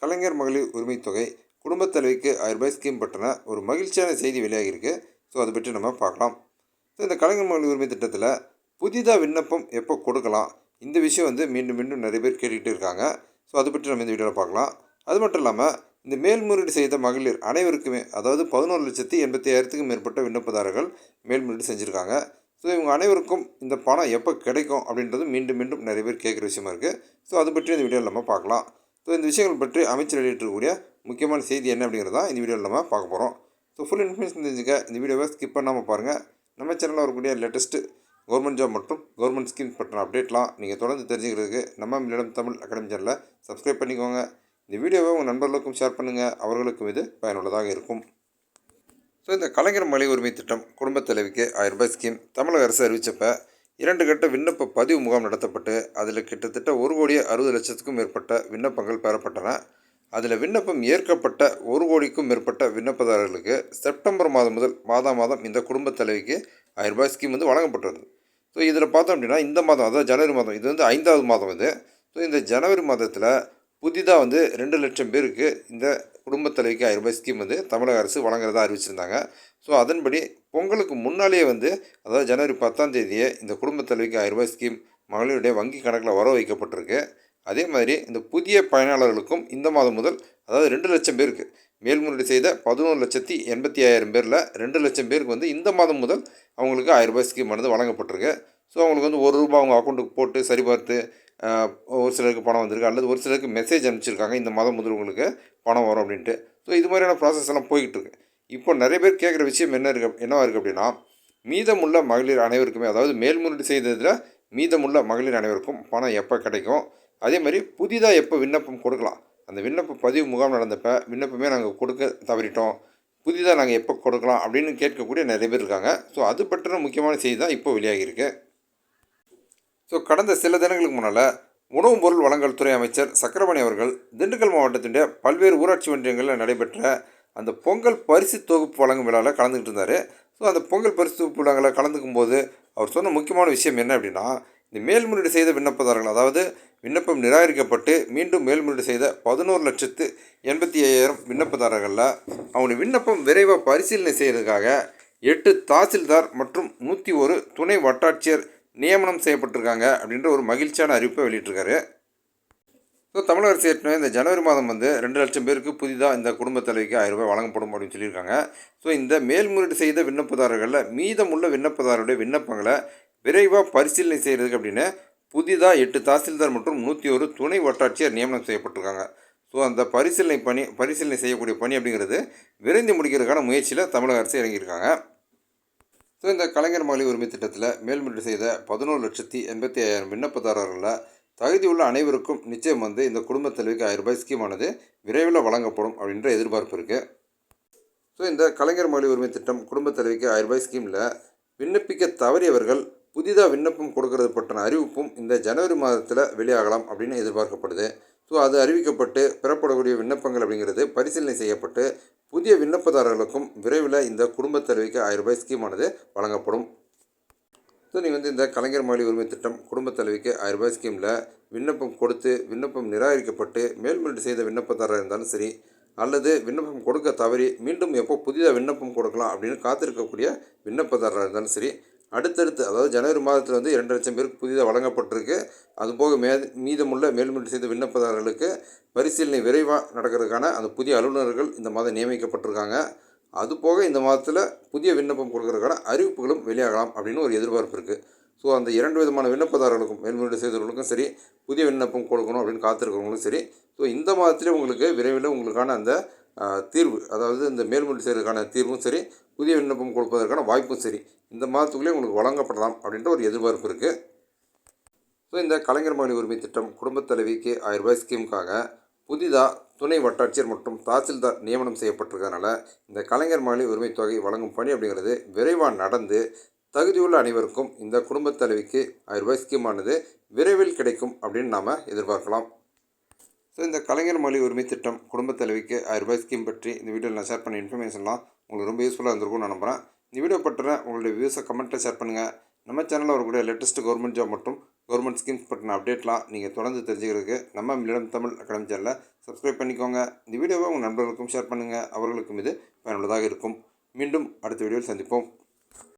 கலைஞர் மகளிர் உரிமைத் தொகை குடும்பத் தலைவிக்கு ஆயிரம் ரூபாய் ஸ்கீம் பற்றின ஒரு மகிழ்ச்சியான செய்தி வெளியாகியிருக்கு. ஸோ அதை பற்றி நம்ம பார்க்கலாம். ஸோ இந்த கலைஞர் மகளிர் உரிமை திட்டத்தில் புதிதாக விண்ணப்பம் எப்போ கொடுக்கலாம்? இந்த விஷயம் வந்து மீண்டும் மீண்டும் நிறைய பேர் கேட்டுக்கிட்டு இருக்காங்க. ஸோ அதை பற்றி நம்ம இந்த வீடியோவில் பார்க்கலாம். அது மட்டும் இல்லாமல் இந்த மேல்முறையீடு செய்த மகளிர் அனைவருக்குமே அதாவது பதினோரு லட்சத்தி எண்பத்தி மேற்பட்ட விண்ணப்பதாரர்கள் மேல்முறையீடு செஞ்சுருக்காங்க. ஸோ இவங்க அனைவருக்கும் இந்த பணம் எப்போ கிடைக்கும் அப்படின்றது மீண்டும் மீண்டும் நிறைய பேர் கேட்குற விஷயமா இருக்குது ஸோ அதை பற்றி இந்த வீடியோவில் நம்ம பார்க்கலாம். ஸோ இந்த விஷயங்கள் பற்றி அமைச்சர் வெளியிட்டிருக்கக்கூடிய முக்கியமான செய்தி என்ன அப்படிங்கிறதா இந்த வீடியோவில் நம்ம பார்க்க போகிறோம் ஸோ ஃபுல் இன்ஃபர்மேஷன் தெரிஞ்சுக்க இந்த வீடியோவை ஸ்கிப் பண்ணாமல் பாருங்கள் நம்ம சேனலில் வரக்கூடிய லேட்டஸ்ட்டு கவர்மெண்ட் ஜாப் மற்றும் கவர்மெண்ட் ஸ்கீம்ஸ் பற்றின அப்டேட்லாம் நீங்கள் தொடர்ந்து தெரிஞ்சுக்கிறதுக்கு நம்ம மில்லிடம் தமிழ் அகாடமி சேனலை சப்ஸ்கிரைப் பண்ணிக்கோங்க. இந்த வீடியோவை உங்கள் நண்பர்களுக்கும் ஷேர் பண்ணுங்கள் அவர்களுக்கும் இது பயனுள்ளதாக இருக்கும். ஸோ இந்த கலைஞர் மலை உரிமை திட்டம் குடும்பத் தலைவிக்கு ஆயிரம் ரூபாய் ஸ்கீம் தமிழக அரசு அறிவித்தப்போ இரண்டு கட்ட விண்ணப்ப பதிவு முகாம் நடத்தப்பட்டு அதில் கிட்டத்தட்ட ஒரு கோடியே அறுபது லட்சத்துக்கும் மேற்பட்ட விண்ணப்பங்கள் பெறப்பட்டன. அதில் விண்ணப்பம் ஏற்கப்பட்ட ஒரு கோடிக்கும் மேற்பட்ட விண்ணப்பதாரர்களுக்கு செப்டம்பர் மாதம் முதல் மாதா மாதம் இந்த குடும்பத் தலைவிக்கு ஆயிரம் ரூபாய் ஸ்கீம் வந்து வழங்கப்பட்டது ஸோ இதில் பார்த்தோம் அப்படின்னா இந்த மாதம் அதாவது ஜனவரி மாதம் இது வந்து ஐந்தாவது மாதம் இது. ஸோ இந்த ஜனவரி மாதத்தில் புதிதாக வந்து ரெண்டு லட்சம் பேருக்கு இந்த குடும்பத் தலைவிக்கு ஆயிரம் ரூபாய் ஸ்கீம் வந்து தமிழக அரசு வழங்குறதா அறிவிச்சிருந்தாங்க. ஸோ அதன்படி பொங்கலுக்கு முன்னாலேயே வந்து அதாவது ஜனவரி பத்தாம் தேதியே இந்த குடும்பத் தலைவிக்கு ஆயிரம் ரூபாய் ஸ்கீம் மகளிருடைய வங்கி கணக்கில் வர வைக்கப்பட்டிருக்கு. அதே மாதிரி இந்த புதிய பயனாளர்களுக்கும் இந்த மாதம் முதல் அதாவது ரெண்டு லட்சம் பேருக்கு மேல்முறையீடு செய்த பதினோரு லட்சத்தி எண்பத்தி ஆயிரம் பேரில் ரெண்டு லட்சம் பேருக்கு வந்து இந்த மாதம் முதல் அவங்களுக்கு ஆயிரம் ரூபாய் ஸ்கீம் வந்து வழங்கப்பட்டிருக்கு. ஸோ அவங்களுக்கு வந்து ஒரு ரூபா அவங்க அக்கௌண்ட்டுக்கு போட்டு சரிபார்த்து ஒரு சிலருக்கு பணம் வந்திருக்கு அல்லது ஒரு சிலருக்கு மெசேஜ் அனுப்பிச்சிருக்காங்க இந்த மாதம் முதல் உங்களுக்கு பணம் வரும் அப்படின்ட்டு. ஸோ இது மாதிரியான ப்ராசஸ் எல்லாம் போய்கிட்டு இருக்கு. இப்போ நிறைய பேர் கேட்குற விஷயம் என்ன இருக்கு என்னவா இருக்குது அப்படின்னா மீதமுள்ள மகளிர் அனைவருக்குமே அதாவது மேல்முறையீடு செய்ததில் மீதமுள்ள மகளிர் அனைவருக்கும் பணம் எப்போ கிடைக்கும்? அதே மாதிரி புதிதாக எப்போ விண்ணப்பம் கொடுக்கலாம்? அந்த விண்ணப்ப பதிவு முகாம் நடந்தப்போ விண்ணப்பமே நாங்கள் கொடுக்க தவறிட்டோம். புதிதாக நாங்கள் எப்போ கொடுக்கலாம் அப்படின்னு கேட்கக்கூடிய நிறைய பேர் இருக்காங்க. ஸோ அது பற்றின முக்கியமான செய்தி தான் இப்போ வெளியாகியிருக்கு ஸோ கடந்த சில தினங்களுக்கு முன்னால் உணவுப் பொருள் வழங்கல் துறை அமைச்சர் சக்கரபாணி அவர்கள் திண்டுக்கல் மாவட்டத்தினுடைய பல்வேறு ஊராட்சி ஒன்றியங்களில் நடைபெற்ற அந்த பொங்கல் பரிசு தொகுப்பு வழங்கும் விழாவில் கலந்துக்கிட்டு இருந்தார். ஸோ அந்த பொங்கல் பரிசு தொகுப்பு விழாவில் கலந்துக்கும் போது அவர் சொன்ன முக்கியமான விஷயம் என்ன அப்படின்னா இந்த மேல்முறையீடு செய்த விண்ணப்பதாரர்கள் அதாவது விண்ணப்பம் நிராகரிக்கப்பட்டு மீண்டும் மேல்முறையீடு செய்த பதினோரு லட்சத்து எண்பத்தி ஐயாயிரம் விண்ணப்பதாரர்களில் அவங்களுடைய விண்ணப்பம் விரைவாக பரிசீலனை செய்கிறதுக்காக எட்டு தாசில்தார் மற்றும் நூற்றி ஒரு துணை வட்டாட்சியர் நியமனம் செய்யப்பட்டிருக்காங்க அப்படின்ற ஒரு மகிழ்ச்சியான அறிவிப்பை வெளியிட்டிருக்காரு. ஸோ தமிழக அரசு ஏற்கனவே இந்த ஜனவரி மாதம் வந்து ரெண்டு லட்சம் பேருக்கு புதிதாக இந்த குடும்பத் தலைவிக்கு ஆயிரம் ரூபாய் வழங்கப்படும் அப்படின்னு சொல்லியிருக்காங்க. ஸோ இந்த மேல்முறையீடு செய்த விண்ணப்பதாரர்களில் மீதமுள்ள விண்ணப்பதாரருடைய விண்ணப்பங்களை விரைவாக பரிசீலனை செய்கிறதுக்கு அப்படின்னு புதிதாக எட்டு தாசில்தார் மற்றும் நூற்றி ஒரு துணை வட்டாட்சியர் நியமனம் செய்யப்பட்டிருக்காங்க. ஸோ அந்த பரிசீலனை பணி பரிசீலனை செய்யக்கூடிய பணி அப்படிங்கிறது விரைந்து முடிக்கிறதுக்கான முயற்சியில் தமிழக அரசு இறங்கியிருக்காங்க. ஸோ இந்த கலைஞர் மகளிர் உரிமை திட்டத்தில் மேல்முறையீடு செய்த பதினோரு லட்சத்தி எண்பத்தி ஐயாயிரம் விண்ணப்பதாரர்களில் தகுதியுள்ள அனைவருக்கும் நிச்சயம் வந்து இந்த குடும்பத் தலைவிக்கு ஆயிரம் ரூபாய் ஸ்கீமானது விரைவில் வழங்கப்படும் அப்படின்ற எதிர்பார்ப்பு இருக்குது ஸோ இந்த கலைஞர் மகளிர் உரிமை திட்டம் குடும்பத் தலைவிக்கு ஆயிரம் ரூபாய் ஸ்கீமில் விண்ணப்பிக்க தவறியவர்கள் புதிதாக விண்ணப்பம் கொடுக்கறது பற்றின அறிவிப்பும் இந்த ஜனவரி மாதத்தில் வெளியாகலாம் அப்படின்னு எதிர்பார்க்கப்படுது. ஸோ அது அறிவிக்கப்பட்டு பெறப்படக்கூடிய விண்ணப்பங்கள் அப்படிங்கிறது பரிசீலனை செய்யப்பட்டு புதிய விண்ணப்பதாரர்களுக்கும் விரைவில் இந்த குடும்பத் தலைவிக்கு ஆயிரம் ரூபாய் ஸ்கீமானது வழங்கப்படும். ஸோ நீங்கள் வந்து இந்த கலைஞர் மகளிர் உரிமை திட்டம் குடும்பத் தலைவிக்கு ஆயிரம் ரூபாய் ஸ்கீமில் விண்ணப்பம் கொடுத்து விண்ணப்பம் நிராகரிக்கப்பட்டு மேல்முறையீடு செய்த விண்ணப்பதாரராக இருந்தாலும் சரி அல்லது விண்ணப்பம் கொடுக்க தவறி மீண்டும் எப்போ புதிதாக விண்ணப்பம் கொடுக்கலாம் அப்படின்னு காத்திருக்கக்கூடிய விண்ணப்பதாரராக இருந்தாலும் சரி அடுத்தடுத்து அதாவது ஜனவரி மாதத்தில் வந்து இரண்டு லட்சம் பேருக்கு புதிதாக வழங்கப்பட்டிருக்கு. அதுபோக மே மீதமுள்ள மேல்முறையீடு செய்த விண்ணப்பதாரர்களுக்கு பரிசீலனை விரைவாக நடக்கிறதுக்கான அந்த புதிய அலுவலர்கள் இந்த மாதம் நியமிக்கப்பட்டிருக்காங்க. அதுபோக இந்த மாதத்தில் புதிய விண்ணப்பம் கொடுக்கறதுக்கான அறிவிப்புகளும் வெளியாகலாம் அப்படின்னு ஒரு எதிர்பார்ப்பு இருக்குது ஸோ அந்த இரண்டு விதமான விண்ணப்பதாரர்களுக்கும் மேல்முறையீடு செய்தவர்களுக்கும் சரி புதிய விண்ணப்பம் கொடுக்கணும் அப்படின்னு காத்திருக்கிறவங்களும் சரி ஸோ இந்த மாதத்திலே உங்களுக்கு விரைவில் உங்களுக்கான அந்த தீர்வு அதாவது இந்த மேல்முறையீடு செய்வதற்கான தீர்வும் சரி புதிய விண்ணப்பம் கொடுப்பதற்கான வாய்ப்பும் சரி இந்த மாதத்துக்குள்ளே உங்களுக்கு வழங்கப்படலாம் அப்படின்ற ஒரு எதிர்பார்ப்பு இருக்குது ஸோ இந்த கலைஞர் மகளிர் உரிமை திட்டம் குடும்பத் தலைவிக்கு ஆயிரம் ரூபாய் ஸ்கீமுக்காக புதிதாக துணை வட்டாட்சியர் மற்றும் தாசில்தார் நியமனம் செய்யப்பட்டிருக்கிறதுனால இந்த கலைஞர் மகளிர் உரிமை தொகை வழங்கும் பணி அப்படிங்கிறது விரைவாக நடந்து தகுதியுள்ள அனைவருக்கும் இந்த குடும்பத் தலைவிக்கு ஆயிரம் ரூபாய் ஸ்கீமானது விரைவில் கிடைக்கும் அப்படின்னு நாம் எதிர்பார்க்கலாம். ஸோ இந்த கலைஞர் மொழி உரிமை திட்டம் குடும்பத் தலைவிக்கு ஆயிரம் ரூபாய் ஸ்கீம் பற்றி இந்த வீடியோவில் நான் ஷேர் பண்ண இன்ஃபர்மேஷன்லாம் உங்களுக்கு ரொம்ப யூஸ்ஃபுல்லாக இருந்திருக்கும்னு நான் நம்புகிறேன் இந்த வீடியோ பற்றின உங்களுடைய வியூஸை கமெண்ட்டில் ஷேர் பண்ணுங்கள் நம்ம சேனலில் வரக்கூடிய லேட்டஸ்ட் கவர்மெண்ட் ஜாப் மற்றும் கவர்மெண்ட் ஸ்கீம்ஸ் பற்றின அப்டேட்லாம் நீங்கள் தொடர்ந்து தெரிஞ்சுக்கிறதுக்கு நம்ம மில்லிடம் தமிழ் அகாடமி சேனலை சப்ஸ்கிரைப் பண்ணிக்கோங்க. இந்த வீடியோவை உங்கள் நண்பர்களுக்கும் ஷேர் பண்ணுங்கள் அவர்களுக்கும் இது பயனுள்ளதாக இருக்கும். மீண்டும் அடுத்த வீடியோவில் சந்திப்போம்.